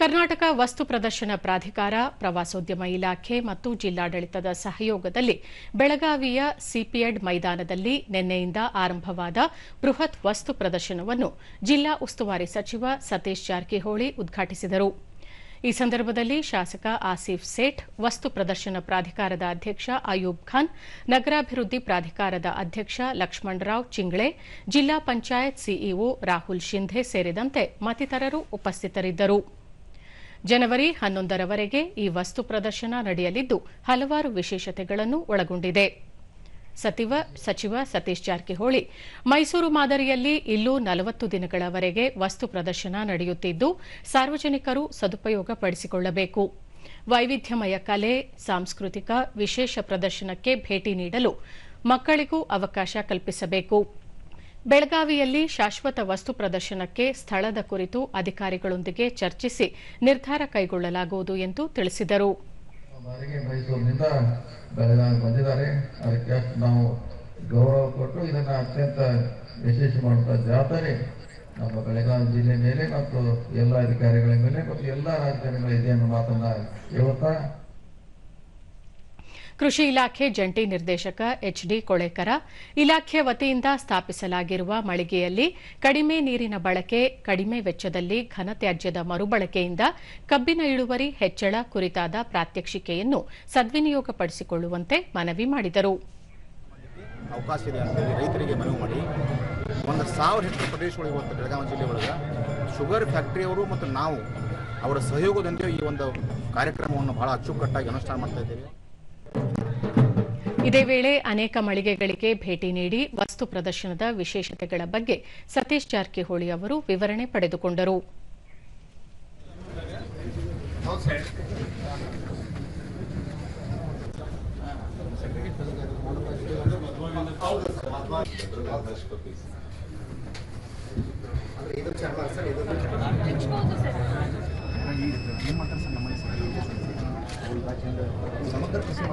ಕರ್ನಾಟಕ ವಸ್ತು ಪ್ರದರ್ಶನ ಪ್ರಾಧಿಕಾರ, ಪ್ರವಾಸೋದ್ಯಮ ಇಲಾಖೆ ಮತ್ತು ಜಿಲ್ಲಾಡಳಿತದ ಸಹಯೋಗದಲ್ಲಿ ಬೆಳಗಾವಿಯ ಸಿಪಿಎಡ್ ಮೈದಾನದಲ್ಲಿ ನಿನ್ನೆಯಿಂದ ಆರಂಭವಾದ ಬೃಹತ್ ವಸ್ತು ಪ್ರದರ್ಶನವನ್ನು ಜಿಲ್ಲಾ ಉಸ್ತುವಾರಿ ಸಚಿವ ಸತೀಶ್ ಜಾರಕಿಹೊಳಿ ಉದ್ಘಾಟಿಸಿದರು. ಈ ಸಂದರ್ಭದಲ್ಲಿ ಶಾಸಕ ಆಸಿಫ್ ಸೇಠ್, ವಸ್ತು ಪ್ರದರ್ಶನ ಪ್ರಾಧಿಕಾರದ ಅಧ್ಯಕ್ಷ ಅಯೂಬ್ ಖಾನ್, ನಗರಾಭಿವೃದ್ಧಿ ಪ್ರಾಧಿಕಾರದ ಅಧ್ಯಕ್ಷ ಲಕ್ಷ್ಮಣರಾವ್ ಚಿಂಗ್ಳೆ, ಜಿಲ್ಲಾ ಪಂಚಾಯತ್ ಸಿಇಒ ರಾಹುಲ್ ಶಿಂಧೆ ಸೇರಿದಂತೆ ಮತ್ತಿತರರು ಉಪಸ್ಥಿತರಿದ್ದರು. ಜನವರಿ ಹನ್ನೊಂದರವರೆಗೆ ಈ ವಸ್ತು ಪ್ರದರ್ಶನ ನಡೆಯಲಿದ್ದು, ಹಲವಾರು ವಿಶೇಷತೆಗಳನ್ನು ಒಳಗೊಂಡಿದೆ. ಸಚಿವ ಸಚಿವ ಸತೀಶ್ ಜಾರಕಿಹೊಳಿ, ಮೈಸೂರು ಮಾದರಿಯಲ್ಲಿ ಇಲ್ಲೂ ನಲವತ್ತು ದಿನಗಳವರೆಗೆ ವಸ್ತು ಪ್ರದರ್ಶನ ನಡೆಯುತ್ತಿದ್ದು, ಸಾರ್ವಜನಿಕರು ಸದುಪಯೋಗ ಪಡಿಸಿಕೊಳ್ಳಬೇಕು. ವೈವಿಧ್ಯಮಯ ಕಲೆ, ಸಾಂಸ್ಕೃತಿಕ ವಿಶೇಷ ಪ್ರದರ್ಶನಕ್ಕೆ ಭೇಟಿ ನೀಡಲು ಮಕ್ಕಳಿಗೂ ಅವಕಾಶ ಕಲ್ಪಿಸಬೇಕು. ಬೆಳಗಾವಿಯಲ್ಲಿ ಶಾಶ್ವತ ವಸ್ತು ಪ್ರದರ್ಶನಕ್ಕೆ ಸ್ಥಳದ ಕುರಿತು ಅಧಿಕಾರಿಗಳೊಂದಿಗೆ ಚರ್ಚಿಸಿ ನಿರ್ಧಾರ ಕೈಗೊಳ್ಳಲಾಗುವುದು ಎಂದು ತಿಳಿಸಿದರು. ನಮ್ಮ ಬೆಳಗಾವಿ ಜಿಲ್ಲೆ ಮೇಲೆ ಮತ್ತು ಎಲ್ಲ ಅಧಿಕಾರಿಗಳ ಮೇಲೆ ಮತ್ತು ಎಲ್ಲ ಮೇಲೆ ಇದೆ ಅನ್ನೋ ಮಾತನ್ನ ಹೇಳ್ತಾ ಕೃಷಿ ಇಲಾಖೆ ಜಂಟಿ ನಿರ್ದೇಶಕ ಎಚ್ಡಿ ಕೊಳೆಕರ, ಇಲಾಖೆ ವತಿಯಿಂದ ಸ್ಥಾಪಿಸಲಾಗಿರುವ ಮಳಿಗೆಯಲ್ಲಿ ಕಡಿಮೆ ನೀರಿನ ಬಳಕೆ, ಕಡಿಮೆ ವೆಚ್ಚದಲ್ಲಿ ಘನತ್ಯಾಜ್ಯದ ಮರುಬಳಕೆಯಿಂದ ಕಬ್ಬಿನ ಇಳುವರಿ ಹೆಚ್ಚಳ ಕುರಿತಾದ ಪ್ರಾತ್ಯಕ್ಷಿಕೆಯನ್ನು ಸದ್ವಿನಿಯೋಗಪಡಿಸಿಕೊಳ್ಳುವಂತೆ ಮನವಿ ಮಾಡಿದರು. ಅವಕಾಶ ಇದೆ ರೈತರಿಗೆ ಮನವಿ ಮಾಡಿ. ಒಂದು ಸಾವಿರ ಹೆಚ್ಚು ಪ್ರದೇಶಗಳು ಇವತ್ತು ಬೆಳಗಾವಿ ಜಿಲ್ಲೆ ಒಳಗೆ ಶುಗರ್ ಫ್ಯಾಕ್ಟ್ರಿಯವರು ಮತ್ತು ನಾವು ಅವರ ಸಹಯೋಗದೊಂದಿಗೆ ಈ ಒಂದು ಕಾರ್ಯಕ್ರಮವನ್ನು ಬಹಳ ಅಚ್ಚುಕಟ್ಟಾಗಿ ಅನುಷ್ಠಾನ ಮಾಡ್ತಾ ಇದ್ದೇವೆ. ಇದೇ ವೇಳೆ ಅನೇಕ ಮಳಿಗೆಗಳಿಗೆ ಭೇಟಿ ನೀಡಿ ವಸ್ತು ಪ್ರದರ್ಶನದ ವಿಶೇಷತೆಗಳ ಬಗ್ಗೆ ಸತೀಶ್ ಜಾರಕಿಹೊಳಿ ಅವರು ವಿವರಣೆ ಪಡೆದುಕೊಂಡರು. ಸಮಗ್ರ ಕೃಷಿ